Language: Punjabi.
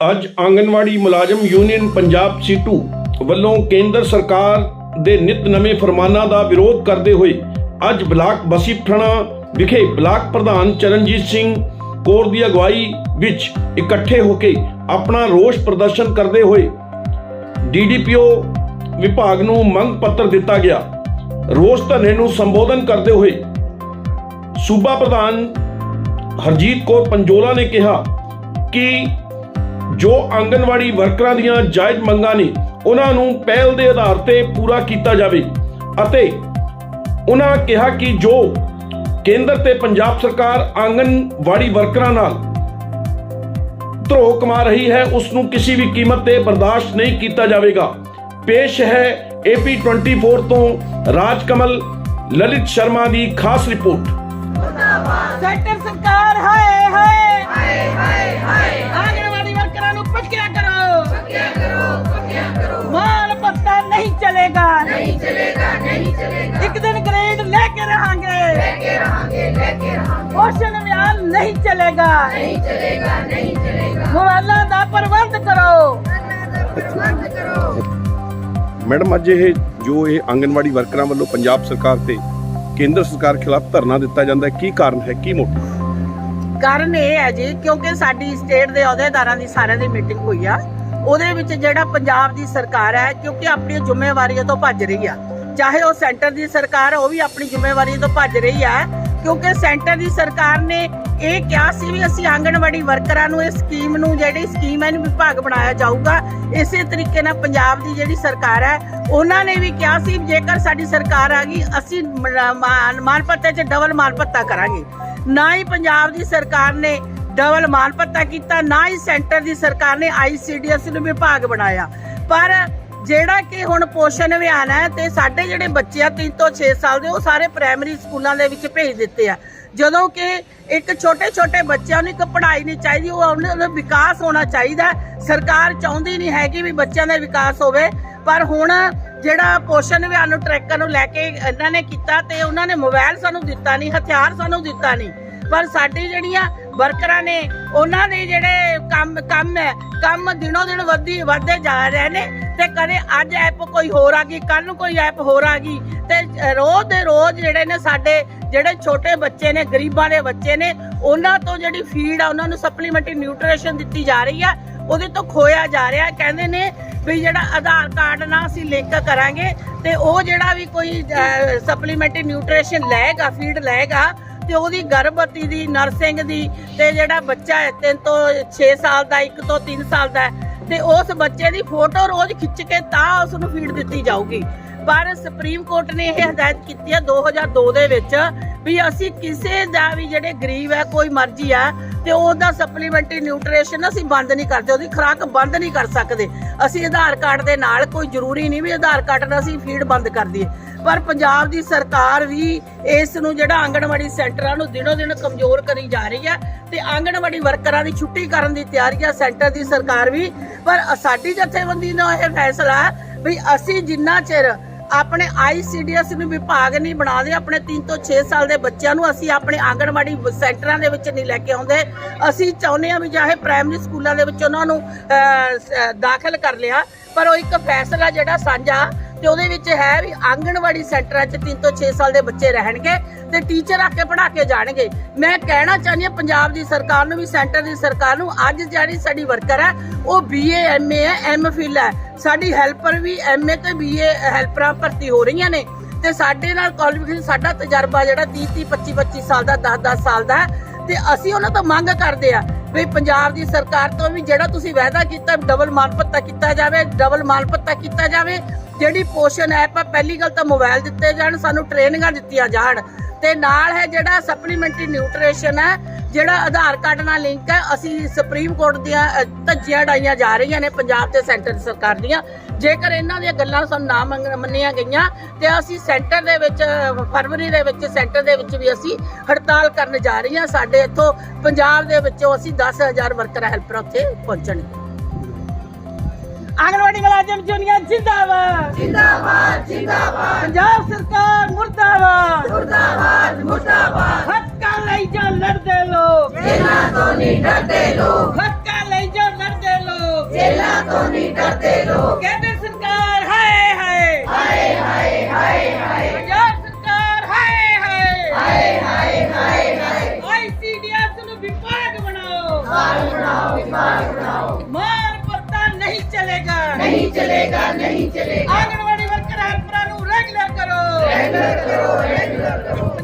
ਅੱਜ ਆਂਗਨਵਾੜੀ ਮੁਲਾਜ਼ਮ ਯੂਨੀਅਨ ਪੰਜਾਬ ਸੀਟੂ ਵੱਲੋਂ ਕੇਂਦਰ ਸਰਕਾਰ ਦੇ ਨਿਤ ਨਵੇਂ ਫਰਮਾਨਾਂ ਦਾ ਵਿਰੋਧ ਕਰਦੇ ਹੋਏ ਅੱਜ ਬਲਾਕ ਬਸੀ ਵਿਖੇ ਬਲਾਕ ਪ੍ਰਧਾਨ ਚਰਨਜੀਤ ਸਿੰਘ ਕੌਰ ਦੀ ਅਗਵਾਈ ਵਿੱਚ ਇਕੱਠੇ ਹੋ ਕੇ ਆਪਣਾ ਰੋਸ ਪ੍ਰਦਰਸ਼ਨ ਕਰਦੇ ਹੋਏ ਡੀਡੀਪੀਓ ਵਿਭਾਗ ਨੂੰ ਮੰਗ ਪੱਤਰ ਦਿੱਤਾ ਗਿਆ। ਰੋਸ ਧਰਨੇ ਨੂੰ ਸੰਬੋਧਨ ਕਰਦੇ ਹੋਏ ਸੂਬਾ ਪ੍ਰਧਾਨ ਹਰਜੀਤ ਕੌਰ ਪੰਜੋਲਾ ਨੇ ਕਿਹਾ ਕਿ ਜੋ ਆਂਗਨਵਾੜੀ ਵਰਕਰਾਂ ਦੀਆਂ ਜਾਇਜ਼ ਮੰਗਾਂ ਨੇ ਉਹਨਾਂ ਨੂੰ ਪਹਿਲ ਦੇ ਆਧਾਰ ਤੇ ਪੂਰਾ ਕੀਤਾ ਜਾਵੇ ਅਤੇ ਉਹਨਾਂ ਕਿਹਾ ਕਿ ਜੋ ਕੇਂਦਰ ਤੇ ਪੰਜਾਬ ਸਰਕਾਰ ਆਂਗਨਵਾੜੀ ਵਰਕਰਾਂ ਨਾਲ ਧਰੋਹ ਕਮਾ ਰਹੀ ਹੈ ਉਸ ਨੂੰ ਕਿਸੇ ਵੀ ਕੀਮਤ ਤੇ ਬਰਦਾਸ਼ਤ ਨਹੀਂ ਕੀਤਾ ਜਾਵੇਗਾ। ਪੇਸ਼ ਹੈ ਏਪੀ 24 ਤੋਂ ਰਾਜ ਕਮਲ ਲਲਿਤ ਸ਼ਰਮਾ ਦੀ ਖਾਸ ਰਿਪੋਰਟ। ਸੈਂਟਰ ਸਰਕਾਰ ਹਾਏ। ਹਾਏ ਹਾਏ ਹਾਏ। ਪੋਸ਼ਣ ਅਭਿਆਨ ਨਹੀਂ ਚਲੇਗਾ। ਨਹੀਂ ਚਲੇਗਾ ਨਹੀਂ ਚਲੇਗਾ। ਮੁਆਲਾ ਦਾ ਪ੍ਰਬੰਧ ਕਰੋ। ਮੈਡਮ ਅੱਜ ਇਹ ਜੋ ਇਹ ਆਂਗਨਵਾੜੀ ਵਰਕਰਾਂ ਵੱਲੋਂ ਪੰਜਾਬ ਸਰਕਾਰ ਤੇ ਕੇਂਦਰ ਸਰਕਾਰ ਖਿਲਾਫ ਧਰਨਾ ਦਿੱਤਾ ਜਾਂਦਾ ਹੈ ਕੀ ਕਾਰਨ ਹੈ ਕੀ ਮੋਟਿਵ? ਕਾਰਨ ਇਹ ਹੈ ਜੀ ਕਿਉਂਕਿ ਸਾਡੀ ਸਟੇਟ ਦੇ ਅਹੁਦੇਦਾਰਾਂ ਦੀ ਸਾਰਿਆਂ ਦੀ ਮੀਟਿੰਗ ਹੋਈ ਆ। ਉਹਦੇ ਵਿੱਚ ਜਿਹੜਾ ਪੰਜਾਬ ਦੀ ਸਰਕਾਰ ਹੈ ਕਿਉਂਕਿ ਆਪਣੀਆਂ ਜ਼ਿੰਮੇਵਾਰੀਆਂ ਤੋਂ ਭੱਜ ਰਹੀ ਆ। ਚਾਹੇ ਉਹ ਸੈਂਟਰ ਦੀ ਸਰਕਾਰ ਉਹ ਵੀ ਆਪਣੀ ਜ਼ਿੰਮੇਵਾਰੀ ਤੋਂ ਭੱਜ ਰਹੀ ਆ। ਕਿਉਂਕਿ ਸੈਂਟਰ ਦੀ ਸਰਕਾਰ ਨੇ ਇਹ ਕਿਹਾ ਸੀ ਵੀ ਅਸੀਂ ਆਂਗਣਵਾੜੀ ਵਰਕਰਾਂ ਨੂੰ ਇਹ ਸਕੀਮ ਨੂੰ, ਜਿਹੜੀ ਸਕੀਮ ਹੈ, ਇਹਨੂੰ ਵਿਭਾਗ ਬਣਾਇਆ ਜਾਊਗਾ। ਇਸੇ ਤਰੀਕੇ ਨਾਲ ਪੰਜਾਬ ਦੀ ਜਿਹੜੀ ਸਰਕਾਰ ਹੈ, ਉਹਨਾਂ ਨੇ ਵੀ ਕਿਹਾ ਸੀ ਜੇਕਰ ਸਾਡੀ ਸਰਕਾਰ ਆ ਗਈ, ਅਸੀਂ ਮ- ਮਾਨ ਮਾਨ 'ਚ ਡਬਲ ਮਾਨ ਭੱਤਾ ਕਰਾਂਗੇ। ਨਾ ਹੀ ਪੰਜਾਬ ਦੀ ਸਰਕਾਰ ਨੇ ਡਬਲ ਮਾਨ ਭੱਤਾ ਕੀਤਾ, ਨਾ ਹੀ ਸੈਂਟਰ ਦੀ ਸਰਕਾਰ ਨੇ ਆਈਸੀਡੀਐਸ ਨੂੰ ਵਿਭਾਗ ਬਣਾਇਆ। ਪਰ ਜਿਹੜਾ ਕਿ ਹੁਣ ਪੋਸ਼ਣ ਅਭਿਆਨ ਹੈ ਤੇ ਸਾਡੇ ਜਿਹੜੇ ਬੱਚੇ ਆ 3 ਤੋਂ 6 ਸਾਲ ਦੇ, ਉਹ ਸਾਰੇ ਪ੍ਰਾਇਮਰੀ ਸਕੂਲਾਂ ਦੇ ਵਿੱਚ ਭੇਜ ਦਿੱਤੇ ਆ। ਜਦੋਂ ਕਿ ਇੱਕ ਛੋਟੇ ਛੋਟੇ ਬੱਚਿਆਂ ਨੂੰ ਇੱਕ ਪੜ੍ਹਾਈ ਨਹੀਂ ਚਾਹੀਦੀ, ਉਹ ਉਹਨਾਂ ਦਾ ਵਿਕਾਸ ਹੋਣਾ ਚਾਹੀਦਾ ਸਰਕਾਰ ਚਾਹੁੰਦੀ ਨਹੀਂ ਹੈਗੀ ਵੀ ਬੱਚਿਆਂ ਦਾ ਵਿਕਾਸ ਹੋਵੇ, ਪਰ ਹੁਣ ਜਿਹੜਾ ਪੋਸ਼ਣ ਅਭਿਆਨ ਨੂੰ ਟਰੈਕਰ ਨੂੰ ਲੈ ਕੇ ਇਹਨਾਂ ਨੇ ਕੀਤਾ ਤੇ ਉਹਨਾਂ ਨੇ ਮੋਬਾਈਲ ਸਾਨੂੰ ਦਿੱਤਾ ਨਹੀਂ, ਹਥਿਆਰ ਸਾਨੂੰ ਦਿੱਤਾ ਨਹੀਂ। ਪਰ ਸਾਡੀ ਜਿਹੜੀਆਂ ਵਰਕਰਾਂ ਨੇ, ਉਹਨਾਂ ਦੇ ਜਿਹੜੇ ਕੰਮ ਕੰਮ ਹੈ, ਕੰਮ ਦਿਨੋ ਦਿਨ ਵਧੀ ਵਧਦੇ ਜਾ ਰਹੇ ਨੇ ਤੇ ਕਦੇ ਅੱਜ ਐਪ ਕੋਈ ਹੋਰ ਆ ਗਈ ਕੱਲ ਨੂੰ ਕੋਈ ਐਪ ਹੋਰ ਆ ਗਈ ਤੇ ਰੋਜ਼ ਦੇ ਰੋਜ਼ ਜਿਹੜੇ ਨੇ ਸਾਡੇ ਜਿਹੜੇ ਛੋਟੇ ਬੱਚੇ ਨੇ, ਗਰੀਬਾਂ ਦੇ ਬੱਚੇ ਨੇ, ਉਹਨਾਂ ਤੋਂ ਜਿਹੜੀ ਫੀਡ ਆ, ਉਹਨਾਂ ਨੂੰ ਸਪਲੀਮੈਂਟਰੀ ਨਿਊਟ੍ਰੀਸ਼ਨ ਦਿੱਤੀ ਜਾ ਰਹੀ ਆ, ਉਹਦੇ ਤੋਂ ਖੋਇਆ ਜਾ ਰਿਹਾ। ਕਹਿੰਦੇ ਨੇ ਵੀ ਜਿਹੜਾ ਆਧਾਰ ਕਾਰਡ ਨਾਲ ਅਸੀਂ ਲਿੰਕ ਕਰਾਂਗੇ ਤੇ ਉਹ ਜਿਹੜਾ ਵੀ ਕੋਈ ਸਪਲੀਮੈਂਟਰੀ ਨਿਊਟ੍ਰੀਸ਼ਨ ਲਏਗਾ ਫੀਡ ਲਏਗਾ ਤੇ ਉਹਦੀ ਗਰਭਵਤੀ ਦੀ ਨਰਸਿੰਗ ਦੀ ਤੇ ਜਿਹੜਾ ਬੱਚਾ ਹੈ 3 ਤੋਂ 6 ਸਾਲ ਦਾ 1 ਤੋਂ 3 ਸਾਲ ਦਾ ਤੇ ਉਸ ਬੱਚੇ ਦੀ ਫੋਟੋ ਰੋਜ਼ ਖਿੱਚ ਕੇ ਤਾਂ ਉਸ ਨੂੰ ਫੀਡ ਦਿੱਤੀ ਜਾਊਗੀ। ਪਰ ਸੁਪਰੀਮ ਕੋਰਟ ਨੇ ਇਹ ਹਦਾਇਤ ਕੀਤੀ ਹੈ 2002 ਦੇ ਵਿੱਚ ਵੀ ਅਸੀਂ ਕਿਸੇ ਦਾ ਵੀ ਜਿਹੜੇ ਗਰੀਬ ਹੈ, ਕੋਈ ਮਰਜ਼ੀ ਆ ਤੇ ਉਹਦਾ ਸਪਲੀਮੈਂਟਰੀ ਨਿਊਟ੍ਰੀਸ਼ਨ ਅਸੀਂ ਬੰਦ ਨਹੀਂ ਕਰਦੇ, ਉਹਦੀ ਖੁਰਾਕ ਬੰਦ ਨਹੀਂ ਕਰ ਸਕਦੇ। ਅਸੀਂ ਆਧਾਰ ਕਾਰਡ ਦੇ ਨਾਲ ਕੋਈ ਜ਼ਰੂਰੀ ਨਹੀਂ ਵੀ ਆਧਾਰ ਕਾਰਡ ਨਾਲ ਅਸੀਂ ਫੀਡ ਬੰਦ ਕਰ ਦਈਏ। ਪਰ ਪੰਜਾਬ ਦੀ ਸਰਕਾਰ ਵੀ ਇਸ ਨੂੰ ਜਿਹੜਾ ਆਂਗਣਵਾੜੀ ਸੈਂਟਰਾਂ ਨੂੰ ਦਿਨੋ ਦਿਨ ਕਮਜ਼ੋਰ ਕਰੀ ਜਾ ਰਹੀ ਹੈ ਤੇ ਆਂਗਣਵਾੜੀ ਵਰਕਰਾਂ ਦੀ ਛੁੱਟੀ ਕਰਨ ਦੀ ਤਿਆਰੀ ਹੈ ਸੈਂਟਰ ਦੀ ਸਰਕਾਰ ਵੀ। ਪਰ ਸਾਡੀ ਜਥੇਬੰਦੀ ਦਾ ਇਹ ਫੈਸਲਾ ਵੀ ਅਸੀਂ ਜਿੰਨਾ ਚਿਰ ਆਪਣੇ ਆਈਸੀਡੀਐਸ ਨੂੰ ਵਿਭਾਗ ਨਹੀਂ ਬਣਾਦੇ ਆਪਣੇ 3 ਤੋਂ 6 ਸਾਲ ਦੇ ਬੱਚਿਆਂ ਨੂੰ ਅਸੀਂ ਆਪਣੇ ਆਂਗਣਵਾੜੀ ਸੈਂਟਰਾਂ ਦੇ ਵਿੱਚ ਨਹੀਂ ਲੈ ਕੇ ਆਉਂਦੇ। ਅਸੀਂ ਚਾਹੁੰਦੇ ਹਾਂ ਵੀ ਚਾਹੇ ਪ੍ਰਾਇਮਰੀ ਸਕੂਲਾਂ ਦੇ ਵਿੱਚ ਉਹਨਾਂ ਨੂੰ ਦਾਖਲ ਕਰ ਲਿਆ, ਪਰ ਉਹ ਇੱਕ ਫੈਸਲਾ ਜਿਹੜਾ ਸਾਂਝਾ ਤੇ ਉਹਦੇ ਵਿੱਚ ਹੈ ਵੀ ਆਂਗਣਵਾੜੀ ਸੈਂਟਰਾਂ 'ਚ 3 ਤੋਂ 6 ਸਾਲ ਦੇ ਬੱਚੇ ਰਹਿਣਗੇ ਤੇ ਟੀਚਰ ਆ ਕੇ ਪੜ੍ਹਾ ਕੇ ਜਾਣਗੇ। ਮੈਂ ਕਹਿਣਾ ਚਾਹੁੰਦੀ ਹਾਂ ਪੰਜਾਬ ਦੀ ਸਰਕਾਰ ਨੂੰ ਵੀ, ਸੈਂਟਰ ਦੀ ਸਰਕਾਰ ਨੂੰ ਅੱਜ ਜਿਹੜੀ ਸਾਡੀ ਵਰਕਰ ਹੈ, ਉਹ ਬੀਏ ਐਮਏ ਹੈ ਐਮਫਿਲ ਹੈ। ਸਾਡੀ ਹੈਲਪਰ ਵੀ ਐਮਏ ਤੇ ਬੀਏ ਹੈਲਪਰਾਂ ਭਰਤੀ ਹੋ ਰਹੀਆਂ ਨੇ ਤੇ ਸਾਡੇ ਨਾਲ ਕੁਆਲੀਫਿਕੇਸ਼ਨ ਸਾਡਾ ਤਜਰਬਾ ਜਿਹੜਾ 30 30 25 25 ਸਾਲ ਦਾ 10 10 ਸਾਲ ਦਾ ਤੇ ਅਸੀਂ ਉਹਨਾਂ ਤੋਂ ਮੰਗ ਕਰਦੇ ਆ ਵੀ ਪੰਜਾਬ ਦੀ ਸਰਕਾਰ ਤੋਂ ਵੀ ਜਿਹੜਾ ਤੁਸੀਂ ਵਾਅਦਾ ਕੀਤਾ ਡਬਲ ਮਾਨ ਭੱਤਾ ਕੀਤਾ ਜਾਵੇ ਡਬਲ ਮਾਨ ਭੱਤਾ ਕੀਤਾ ਜਾਵੇ ਜਿਹੜੀ ਪੋਸ਼ਨ ਐਪ ਆ, ਪਹਿਲੀ ਗੱਲ ਤਾਂ ਮੋਬਾਈਲ ਦਿੱਤੇ ਜਾਣ, ਸਾਨੂੰ ਟ੍ਰੇਨਿੰਗਾਂ ਦਿੱਤੀਆਂ ਜਾਣ। ਤੇ ਨਾਲ ਹੈ ਜਿਹੜਾ ਸਪਲੀਮੈਂਟਰੀ ਨਿਊਟ੍ਰੀਸ਼ਨ ਹੈ, ਜਿਹੜਾ ਆਧਾਰ ਕਾਰਡ ਨਾਲ ਲਿੰਕ ਹੈ, ਅਸੀਂ ਸੁਪਰੀਮ ਕੋਰਟ ਦੀਆਂ ਧੱਜੀਆਂ ਡਾਈਆਂ ਜਾ ਰਹੀਆਂ ਨੇ ਪੰਜਾਬ ਤੇ ਸੈਂਟਰ ਸਰਕਾਰ ਦੀਆਂ। ਜੇਕਰ ਇਹਨਾਂ ਦੀਆਂ ਗੱਲਾਂ ਸਾਨੂੰ ਨਾ ਮੰਗ- ਮੰਨੀਆਂ ਗਈਆਂ, ਤੇ ਅਸੀਂ ਸੈਂਟਰ ਦੇ ਵਿੱਚ, ਫਰਵਰੀ ਦੇ ਵਿੱਚ ਸੈਂਟਰ ਦੇ ਵਿੱਚ ਵੀ ਅਸੀਂ ਹੜਤਾਲ ਕਰਨ ਜਾ ਰਹੀਆਂ। ਸਾਡੇ ਇੱਥੋਂ ਪੰਜਾਬ ਦੇ ਵਿੱਚੋਂ ਅਸੀਂ 10000 ਵਰਕਰ ਹੈਲਪਰ ਉੱਥੇ ਪਹੁੰਚਣਗੇ। आंगनवाड़ी मुलाजिम यूनियन जिंदाबाद। जिंदाबाद जिंदाबाद। पंजाब सरकार मुर्दाबाद। मुर्दाबाद मुर्दाबाद। हक का ले जो लड़ते लोग जिला तो नहीं डरते लोग हक का ले जो लड़ते लोग जिला तो नहीं डरते लोग केंद्र सरकार हाय हाय। हाय हाय हाय हाय। पंजाब सरकार हाय हाय। हाय हाय हाय हाय। आईसीडीएस नु विभाग बनाओ। विभाग बनाओ विभाग बनाओ। ਨਹੀਂ ਚਲੇਗਾ ਨਹੀਂ ਚਲੇਗਾ। ਆਂਗਣਵਾੜੀ ਵਰਕਰਾਂ ਨੂੰ ਰੈਗੂਲਰ ਕਰੋ। ਰੈਗੂਲਰ ਕਰੋ ਰੈਗੂਲਰ ਕਰੋ।